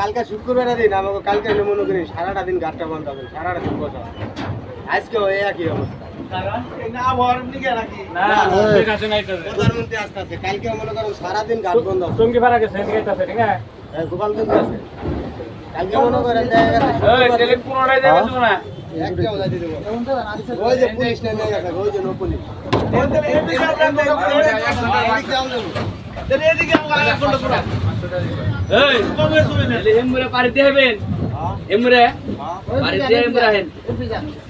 কালকে শুক্রবার দিন আমাকে কালকে মনে করি সারাটা দিন গাড়টা বন্ধ হবে সারাটা দিন বসা আজকে ওই একই অবস্থা প্রধানমন্ত্রী আসতে আছে কালকে মনে করেন সারাদিন গাড় বন্ধ গোপালগঞ্জ আছে কালকে মনে করেন দিয়ে এমরে পারি হবেন এমরে হেন না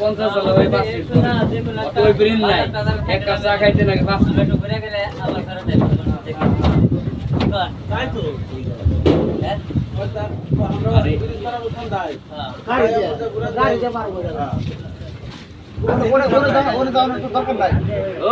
পঞ্চাশ হলো ওই অত ওই ব্রিন নাই এক কাপ চা খাইতে নাকি পাঁচ মিনিট ওরে ওরে ওরে দাও ওরে দাও দরকার নাই